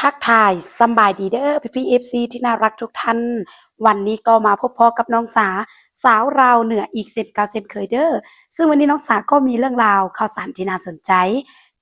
ทักทายสบายดีเด้อพี่พีเอฟซีที่น่ารักทุกท่าน วันนี้ก็มาพบพอกับน้องสา สาวเราเหนืออีกเซนเกาเซนเคยเด้อซึ่งวันนี้น้องสาก็มีเรื่องราวข่าวสารที่น่าสนใจ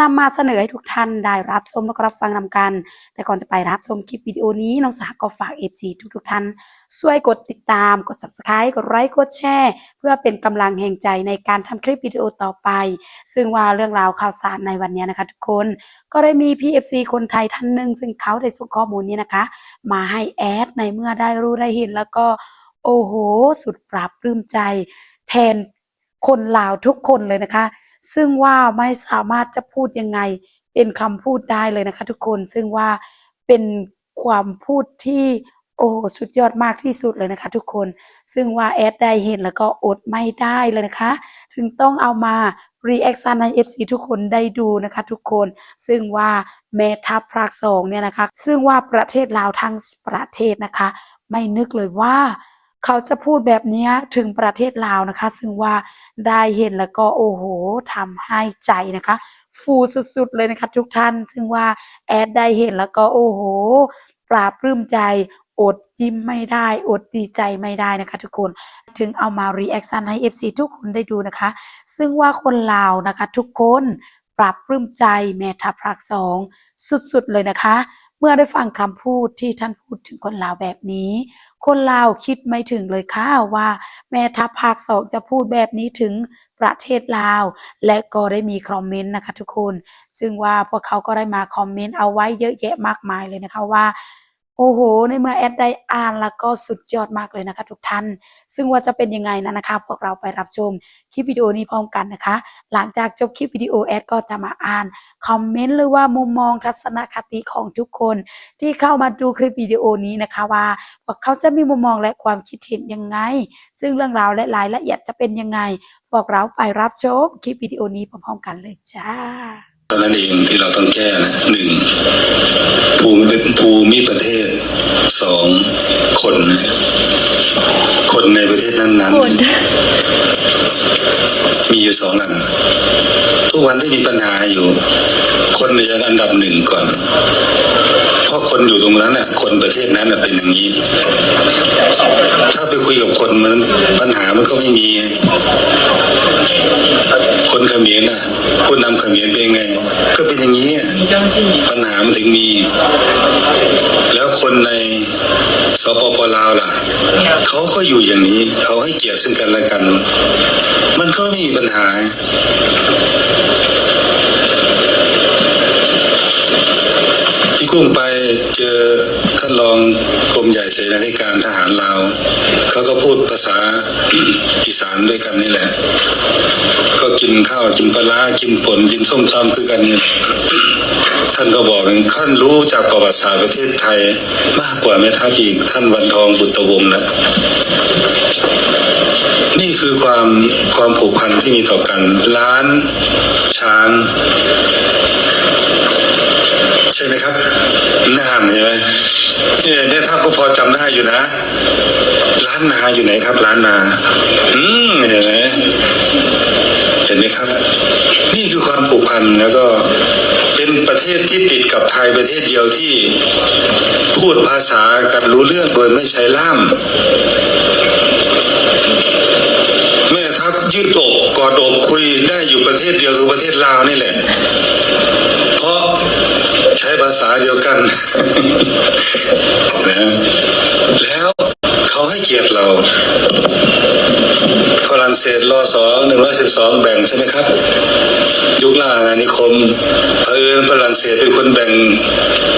นำมาเสนอให้ทุกท่านได้รับชมและรับฟังนำกัน แต่ก่อนจะไปรับชมคลิปวิดีโอนี้น้องสาก็ฝาก FC ทุกทุกๆท่าน ช่วยกดติดตาม กด subscribe กดไลค์กดแชร์เพื่อเป็นกำลังแห่งใจในการทำคลิปวิดีโอต่อไป ซึ่งว่าเรื่องราวข่าวสารในวันนี้นะคะ ทุกคนก็ได้มี PFC คนไทยท่านหนึ่งซึ่งเขาได้ส่งข้อมูลนี้นะคะ มาให้แอดในเมื่อได้รู้ได้เห็นแล้วก็โอ้โห สุดปราบปลื้มใจ แทนคนลาวทุกคนเลยนะคะ ซึ่งว่าไม่สามารถจะพูดยังไง เป็นคำพูดได้เลยนะคะ ทุกคนซึ่งว่าเป็นความพูดที่โอ้สุดยอดมากที่สุดเลยนะคะ ทุกคน ซึ่งว่าแอดได้เห็นแล้วก็อดไม่ได้เลยนะคะ จึงต้องเอามา reaction ให้ FC ทุกคนได้ดูนะคะ ทุกคน ซึ่งว่าแม่ทัพภาคสองเนี่ยนะคะ ซึ่งว่าประเทศลาวทั้งประเทศนะคะ ไม่นึกเลยว่า เขาจะพูดแบบนี้ถึงประเทศลาวนะคะ ซึ่งว่าได้เห็นแล้วก็โอ้โหทำให้ใจนะคะ ฟูสุดๆเลยนะคะทุกท่าน ซึ่งว่าแอดได้เห็นแล้วก็โอ้โห ปราบปลื้มใจอดยิ้มไม่ได้อดดีใจไม่ได้นะคะทุกคนถึงเอามา reaction ให้ FC ทุกคนได้ดูนะคะ ซึ่งว่าคนลาวนะคะทุกคนปรับปลื้มใจแม่ทัพภาคสองสุดๆเลยนะคะ เมื่อได้ฟังคำพูดที่ท่านพูดถึงคนลาวแบบนี้ คนลาวคิดไม่ถึงเลยค่ะว่า แม่ทัพภาคสองจะพูดแบบนี้ถึงประเทศลาว และก็ได้มีคอมเมนต์นะคะทุกคน ซึ่งว่าพวกเขาก็ได้มาคอมเมนต์เอาไว้เยอะแยะมากมายเลยนะคะว่า อ้โห ในเมื่อแอดได้อ่านแล้วก็สุดยอดมากเลยนะคะทุกท่าน ซึ่งว่าจะเป็นยังไงนั้นนะคะ พวกเราไปรับชมคลิปวิดีโอนี้พร้อมกันนะคะ หลังจากจบคลิปวิดีโอแอดก็จะมาอ่านคอมเมนต์หรือว่ามุมมองทัศนคติของทุกคนที่เข้ามาดูคลิปวิดีโอนี้นะคะว่าพวกเขาจะมีมุมมองและความคิดเห็นยังไง ซึ่งเรื่องราวและรายละเอียดจะเป็นยังไงพวกเราไปรับชมคลิปวิดีโอนี้พร้อมๆกันเลยจ้า ตอนนั้นเองที่เราต้องแก้นะหนึ่งภูมิเป็นภูมิประเทศสองคนนะคนในประเทศนั้นคนๆมีอยู่สองอันทุกวันที่มีปัญหาอยู่ คนในอันดับหนึ่งก่อนเพราะคนอยู่ตรงนั้นน่ะ คนประเทศนั้นน่ะเป็นอย่างนี้ ถ้าไปคุยกับคนมันปัญหามันก็ไม่มี คนเขมรน่ะผู้นำเขมรเป็นไง ก็เป็นอย่างนี้อะปัญหามันถึงมี แล้วคนในสปปลาวล่ะเขาก็อยู่อย่างนี้ เขาให้เกียรติซึ่งกันและกัน มันก็ไม่มีปัญหาพี่กุ้งไปเจอท่านรองกรมใหญ่เสนาธิการทหารลาว เขาก็พูดภาษาอีสานด้วยกันนี่แหละ ก็กินข้าวกินปลาากินป่นกินส้มตำคือกันเนี่ยท่านก็บอกว่าท่านรู้จากประวัติศาสตร์ประเทศไทย มากกว่าแม่ทัพอีกท่านวันทองบุตรวงศ์นะนี่คือความความผูกพันที่มีต่อกันล้านช้าง ใช่ไหมครับน่านใช่ไหมเนี่ยเนี่ยถ้าก็พอจำได้อยู่นะร้านนาอยู่ไหนครับร้านนา อืมเห็นไหมเห็นไหมครับ นี่ ความผูกพันแล้วก็เป็นประเทศที่ติดกับไทยประเทศเดียวที่พูดภาษากันรู้เรื่องโดยไม่ใช้ล่ามแม่ทัพยืดอกกอดอกคุยได้อยู่ประเทศเดียวคือประเทศลาวนี่แหละ เพราะใช้ภาษาเดียวกันนะแล้ว เบียรติเราฝรั่งเศสรอสองหนึ่งร้อยสิบสองแบ่งใช่ไหมครับ ยุคล่าอาณานิคมเผอิญฝรั่งเศสเป็นคนแบ่ง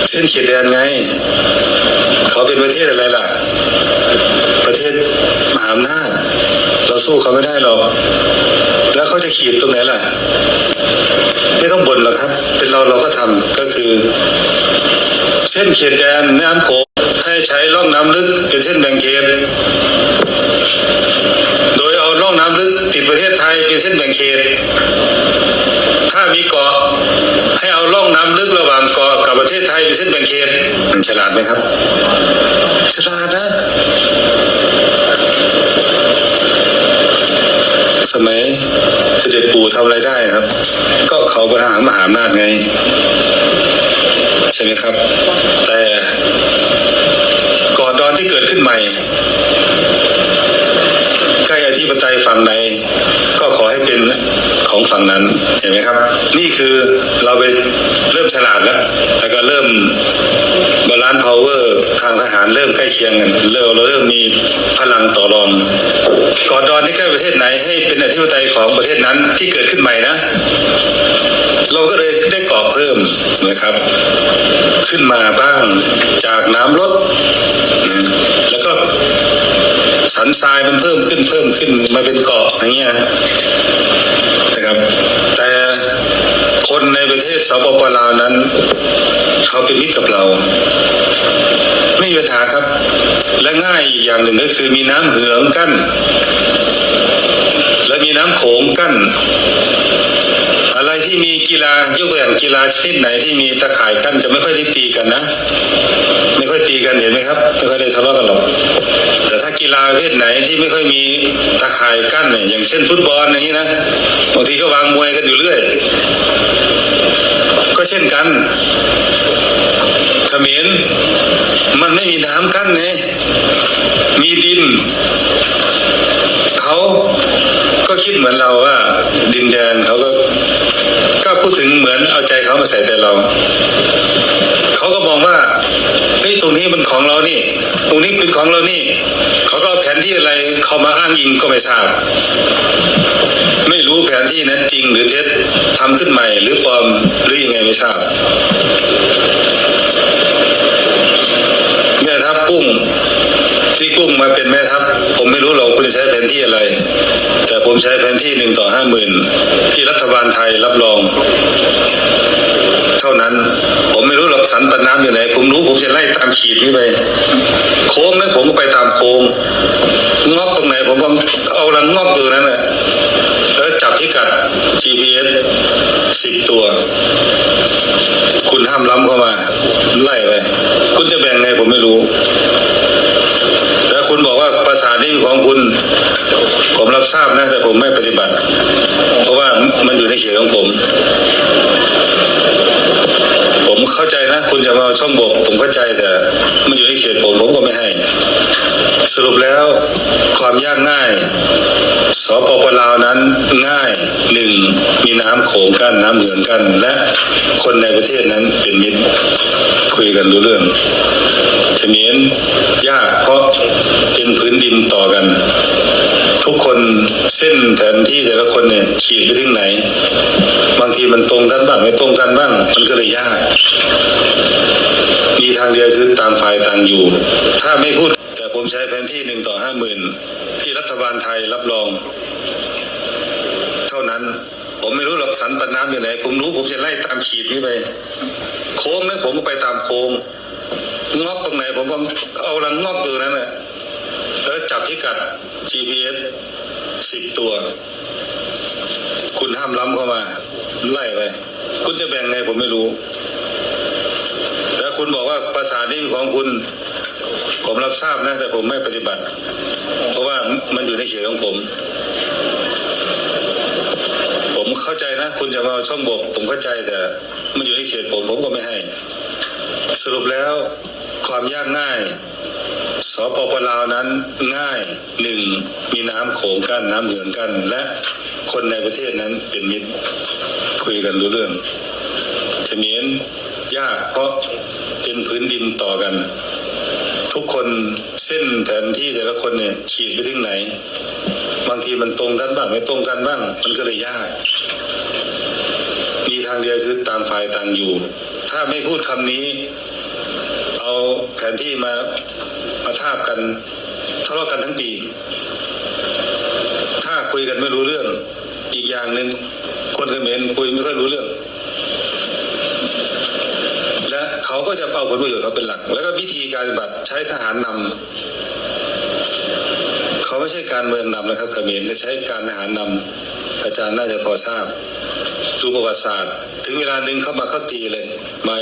เส้นเขตแดนไง เขาเป็นประเทศอะไรล่ะ ประเทศมหาอำนาจเราสู้เขาไม่ได้หรอก แล้วเขาจะขีดตรงไหนล่ะ ไม่ต้องบ่นหรอกครับ เป็นเราเราก็ทำก็คือ เส้นเขตแดนน้ำโขง ให้ใช้ร่องน้ำลึกเป็นเส้นแบ่งเขต โดยเอาร่องน้ำลึกติดประเทศไทยเป็นเส้นแบ่งเขต ถ้ามีเกาะให้เอาร่องน้ำลึกระหว่างเกาะกับประเทศไทยเป็นเส้นแบ่งเขตมันฉลาดไหมครับ ฉลาดนะ สมัยเสด็จปู่ทำอะไรได้ครับ ก็เขาประหารมหาอำนาจไง ใช่ไหมครับ แต่ อดอนที่เกิดขึ้นใหม่ ใกล้อธิปไตยฝั่งไหนก็ขอให้เป็นของฝั่งนั้นเห็นไหมครับ นี่คือเราไปเริ่มฉลาดแล้วแล้วก็เริ่มบาลานซ์พาวเวอร์ทางทหารเริ่มใกล้เคียงกันเริ่มเราเริ่มมีพลังต่อรองก่อดอนที่ใกล้ประเทศไหนให้เป็นอธิปไตยของประเทศนั้นที่เกิดขึ้นใหม่นะ ได้ก่อเพิ่มนะครับ ขึ้นมาบ้างจากน้ำลดนะแล้วก็สันทรายมันเพิ่มขึ้นเพิ่มขึ้นมาเป็นเกาะอย่างเงี้ยนะครับ แต่คนในประเทศสปปลาวนั้น เขาเป็นมิตรกับเรา ไม่มีปัญหาครับ และง่ายอีกอย่างหนึ่งก็คือมีน้ำเหืองกั้น และมีน้ำโขงกั้น อะไรที่มีกีฬายกตัวอย่างกีฬาชนิดไหนที่มีตะข่ายกั้นจะไม่ค่อยได้ตีกันนะ ไม่ค่อยตีกันเห็นไหมครับไม่ค่อยได้ทะเลาะกันหรอกแต่ถ้ากีฬาประเภทไหนที่ไม่ค่อยมีตะข่ายกั้นเนี่ยอย่างเช่นฟุตบอลอย่างนี้นะบางทีก็วางมวยกันอยู่เรื่อย ก็เช่นกันเขมรมันไม่มีน้ำกั้นไงมีดินเขาก็คิดเหมือนเราว่า ดินแดนเขาก็ก็ พูดถึงเหมือนเอาใจเขามาใส่ใจเรา เขาก็มองว่าเฮ้ยตรงนี้มันของเรานี่ ตรงนี้เป็นของเรานี่ เขาก็แผนที่อะไรเขามาอ้างอิงก็ไม่ทราบ ไม่รู้แผนที่นั้นจริงหรือเท็จทำขึ้นใหม่ หรือปลอมหรือยังไงไม่ทราบแม่ทัพกุ้ง กุ้งมาเป็นแม่ทัพผมไม่รู้หรอกคุณใช้แผนที่อะไร แต่ผมใช้แผนที่หนึ่งต่อห้าหมื่นที่รัฐบาลไทยรับรอง เท่านั้น ผมไม่รู้หรอกสันปันน้ำอยู่ไหน ผมรู้ผมจะไล่ตามขีดนี้ไป โค้งนั้นผมก็ไปตามโค้งงอกตรงไหนผมก็เอาลังงอกตัวนั้นแหละแล้วจับพิกัด GPS สิบตัว คุณห้ามล้ำเข้ามา ไล่ไป คุณจะแบ่งไงผมไม่รู้ บอกว่าภาษานี้ของคุณ ผมรับทราบนะแต่ผมไม่ปฏิบัติ เพราะว่ามันอยู่ในเขตของผม เข้าใจนะ คุณจะมาเอาช่องบกผมเข้าใจแต่มันอยู่ในเขตผมผมก็ไม่ให้ สรุปแล้วความยากง่ายสปปลาวนั้นง่ายหนึ่งมีน้ำโขงกั้นน้ำเหลืองกั้นและคนในประเทศนั้นเป็นมิตรคุยกันรู้เรื่องเขมรยากเพราะเป็นพื้นดินต่อกัน ทุกคนเส้นแผนที่แต่ละคนเนี่ยขีดไปถึงไหน บางทีมันตรงกันบ้างไม่ตรงกันบ้าง มันก็เลยยาก มีทางเดียวคือต่างฝ่ายต่างอยู่ ถ้าไม่พูดแต่ผมใช้แผนที่หนึ่งต่อห้าหมื่นที่รัฐบาลไทยรับรอง เท่านั้น ผมไม่รู้หรอกสันปันน้ำอยู่ไหน ผมรู้ผมจะไล่ตามขีดนี้ไป โค้งนั้นผมก็ไปตามโค้งงอกตรงไหนผมก็เอาลังงอกตัวนั้นแหละ แล้วจับพิกัด GPS สิบตัว คุณห้ามล้ำเข้ามา ไล่ไป คุณจะแบ่งไงผมไม่รู้ แล้วคุณบอกว่าภาษานี้ของคุณ ผมรับทราบนะ แต่ผมไม่ปฏิบัติ เพราะว่ามันอยู่ในเขตของผม ผมเข้าใจนะ คุณจะมาเอาช่องบก ผมเข้าใจแต่มันอยู่ในเขตผมผมก็ไม่ให้ สรุปแล้วความยากง่าย สปปลาวนั้นง่ายหนึ่งมีน้ำโขงกั้นน้ำเหลืองกั้นและคนในประเทศนั้นเป็นมิตรคุยกันรู้เรื่องเขมรยากเพราะเป็นพื้นดินต่อกัน ทุกคนเส้นแผนที่แต่ละคนเนี่ยขีดไปถึงไหน บางทีมันตรงกันบ้างไม่ตรงกันบ้าง มันก็เลยยาก มีทางเดียวคือต่างฝ่ายต่างอยู่ ถ้าไม่พูดคำนี้ เอาแผนที่มา มาทาบกันทะเลาะกันทั้งปี ถ้าคุยกันไม่รู้เรื่อง อีกอย่างหนึ่งคนเขมรคุยไม่ค่อยรู้เรื่อง และเขาก็จะเอาผลประโยชน์เขาเป็นหลัก แล้วก็วิธีการปฏิบัติใช้ทหารนำเขาไม่ใช่การเมืองนำนะครับเขมรจะใช้การทหารนำอาจารย์น่าจะพอทราบ ดูประวัติศาสตร์ ถึงเวลาหนึ่งเข้ามาเข้าตีเลย มา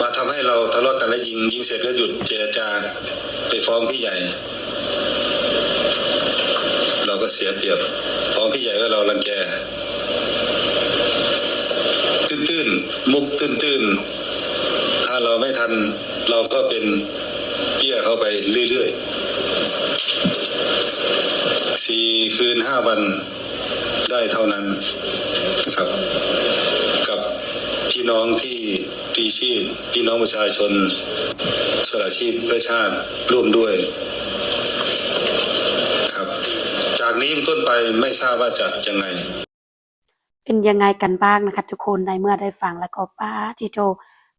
มาทำให้เราทะเลาะกันและยิงยิงเสร็จก็หยุดเจรจาไปฟ้องพี่ใหญ่ เราก็เสียเปรียบฟ้องพี่ใหญ่ว่าเรารังแกตื้นๆมุกตื้นๆทถ้าเราไม่ทันเราก็เป็นเปี้ยเข้าไปเรื่อยๆสี่คืนห้าวัน ได้เท่านั้นนะครับ กับพี่น้องที่พลีชีพพี่น้องประชาชนสละชีพเพื่อชาติร่วมด้วยครับ จากนี้เป็นต้นไปไม่ทราบว่าจะยังไง เป็นยังไงกันบ้างนะคะทุกคนในเมื่อได้ฟังแล้วก็ป้าจิโจ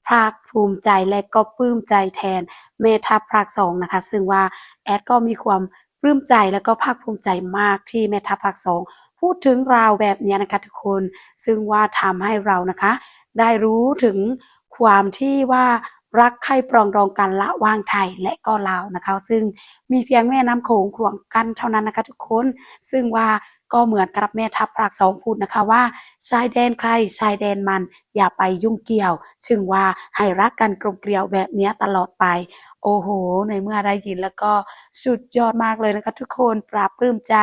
ภาคภูมิใจและก็ปลื้มใจแทนแม่ทัพภาคสองนะคะ ซึ่งว่าแอดก็มีความปลื้มใจแล้วก็ภาคภูมิใจมากที่แม่ทัพภาคสอง พูดถึงราวแบบนี้นะคะทุกคนซึ่งว่าทำให้เรานะคะ ได้รู้ถึงความที่ว่ารักใคร่ปรองดองกันละว่างไทยและก็ลาวนะคะ ซึ่งมีเพียงแม่น้ำโขงขวงกันเท่านั้นนะคะทุกคน ซึ่งว่าก็เหมือนกับแม่ทัพภาคสองพูดนะคะว่า ชายแดนใครชายแดนมันอย่าไปยุ่งเกี่ยว ซึ่งว่าให้รักกันกลมเกลียวแบบนี้ตลอดไป โอ้โห ในเมื่อได้ยินแล้วก็สุดยอดมากเลยนะคะ ทุกคนปราบปลื้มใจ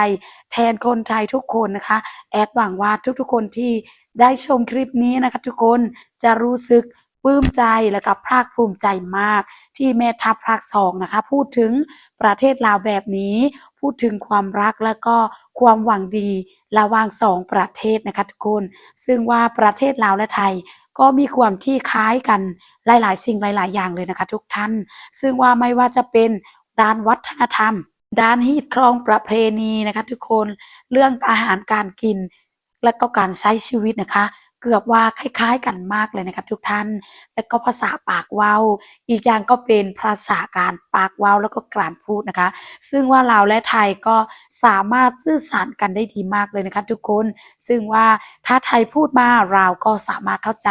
แทนคนไทยทุกคนนะคะ แอดหวังว่าทุกๆคนที่ได้ชมคลิปนี้นะคะ ทุกคนจะรู้สึกปลื้มใจและก็ภาคภูมิใจมาก ที่แม่ทัพภาคสองนะคะ พูดถึงประเทศลาวแบบนี้ พูดถึงความรักและก็ความหวังดีระหว่างสองประเทศนะคะทุกคน ซึ่งว่าประเทศลาวและไทย ก็มีความที่คล้ายกันหลาย ๆ สิ่งหลาย ๆ อย่างเลยนะคะ ทุกท่าน ซึ่งว่าไม่ว่าจะเป็นด้านวัฒนธรรม ด้านฮีตครองประเพณีนะคะ ทุกคนเรื่องอาหารการกินและก็การใช้ชีวิตนะคะ เกือบว่าคล้ายๆกันมากเลยนะครับ ทุกท่าน และก็ภาษาปากเว้าอีกอย่างก็เป็นภาษาการปากเว้าแล้วก็การพูดนะคะ ซึ่งว่าลาวและไทยก็สามารถสื่อสารกันได้ดีมากเลยนะคะทุกคน ซึ่งว่าถ้าไทยพูดมาลาวก็สามารถเข้าใจ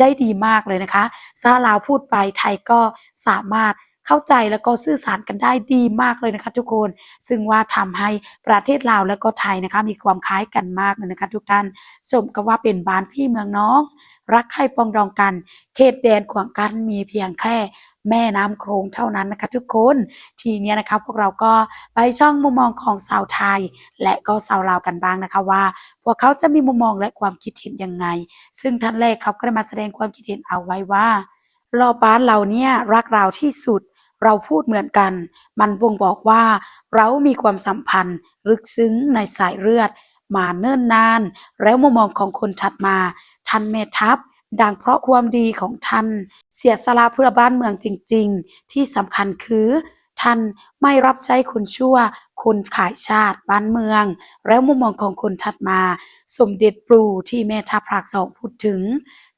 ได้ดีมากเลยนะคะถ้าลาวพูดไปไทยก็สามารถ เข้าใจแล้วก็สื่อสารกันได้ดีมากเลยนะคะ ทุกคน ซึ่งว่าทำให้ประเทศลาวและก็ไทยนะคะ มีความคล้ายกันมากเลยนะคะ ทุกท่านสมกับว่าเป็นบ้านพี่เมืองน้อง รักใครปองดองกัน เขตแดนขวางกันมีเพียงแค่แม่น้ำโขงเท่านั้นนะคะ ทุกคนทีเนี้ยนะคะพวกเราก็ไปช่องมุมมองของสาวไทย และก็สาวลาวกันบ้างนะคะว่า พวกเขาจะมีมุมมองและความคิดเห็นยังไง ซึ่งท่านแรกเขาก็ได้มาแสดงความคิดเห็นเอาไว้ว่า รอบบ้านเราเนี่ยรักเราที่สุด เราพูดเหมือนกัน มันบ่งบอกว่า เรามีความสัมพันธ์ลึกซึ้งในสายเลือด มาเนิ่นนาน แล้วมุมมองของคนถัดมา ท่านเมทัพดังเพราะความดีของท่าน เสียสละเพื่อบ้านเมืองจริง ๆ ที่สำคัญคือ ท่านไม่รับใช้คนชั่ว คนขายชาติบ้านเมือง แล้วมุมมองของคนถัดมา สมเด็จปรูที่แม่ทัพภาคสองพูดถึง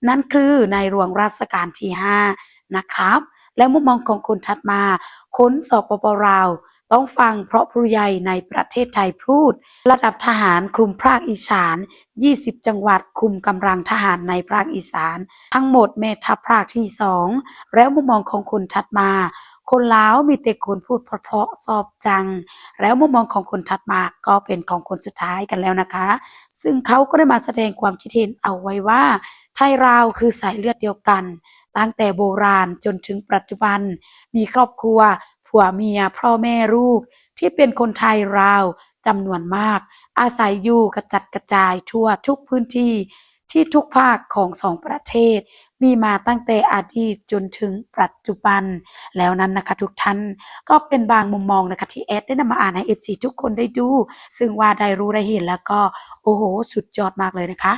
นั่นคือในหลวงรัชกาลที่ 5 นะครับ และมุมมองของคนถัดมา ค้นสปปลาวต้องฟังเพราะผู้ใหญ่ในประเทศไทยพูด ระดับทหารคุมภาคอีสาน 20 จังหวัดคุมกำลังทหารในภาคอีสาน ทั้งหมดแม่ทัพภาคที่สองแล้วมุมมองของคนถัดมา คนลาวมีแต่คนพูดเพราะๆสอบจัง แล้วมุมมองของคนถัดมาก็เป็นของคนสุดท้ายกันแล้วนะคะ ซึ่งเขาก็ได้มาแสดงความคิดเห็นเอาไว้ว่าไทยราวคือสายเลือดเดียวกัน ตั้งแต่โบราณจนถึงปัจจุบัน มีครอบครัว ผัวเมียพ่อแม่ลูก ที่เป็นคนไทยราวจำนวนมาก อาศัยอยู่กระจัดกระจายทั่วทุกพื้นที่ที่ทุกภาคของสองประเทศ มีมาตั้งแต่อดีตจนถึงปัจจุบัน แล้วนั้นนะคะทุกท่านก็เป็นบางมุมมองนะคะที่แอดได้นำมาอ่านให้ FC ทุกคนได้ดู ซึ่งว่าได้รู้ได้เห็นแล้วก็โอ้โห สุดยอดมากเลยนะคะ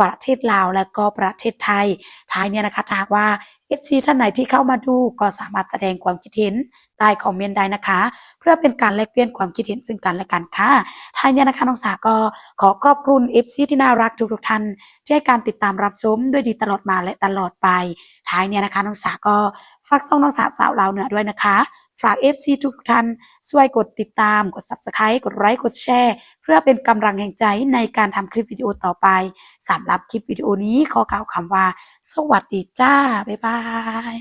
ประเทศลาวและก็ประเทศไทย ท้ายเนี่ยนะคะถาหากว่า FC ท่านไหนที่เข้ามาดูก็สามารถแสดงความคิดเห็นใต้คอมเมนต์ได้นะคะ เพื่อเป็นการแลกเปลี่ยนความคิดเห็นซึ่งกันและกันค่ะท้ายเนี่ยนะคะน้องสาก็ขอขอบคุณ FC ที่น่ารักทุกๆท่านที่ให้การติดตามรับชมด้วยดีตลอดมาและตลอดไป ท้ายเนี่ยนะคะน้องสาก็ฝากส่งน้องสาสาวลาวเหนือด้วยนะคะ ฝาก FC ทุกท่านช่วยกดติดตาม กด Subscribe กดไลค์กดแชร์เพื่อเป็นกำลังแห่งใจในการทำคลิปวิดีโอต่อไปสำหรับคลิปวิดีโอนี้ขอกล่าวคำว่า สวัสดีจ้า บ๊ายบาย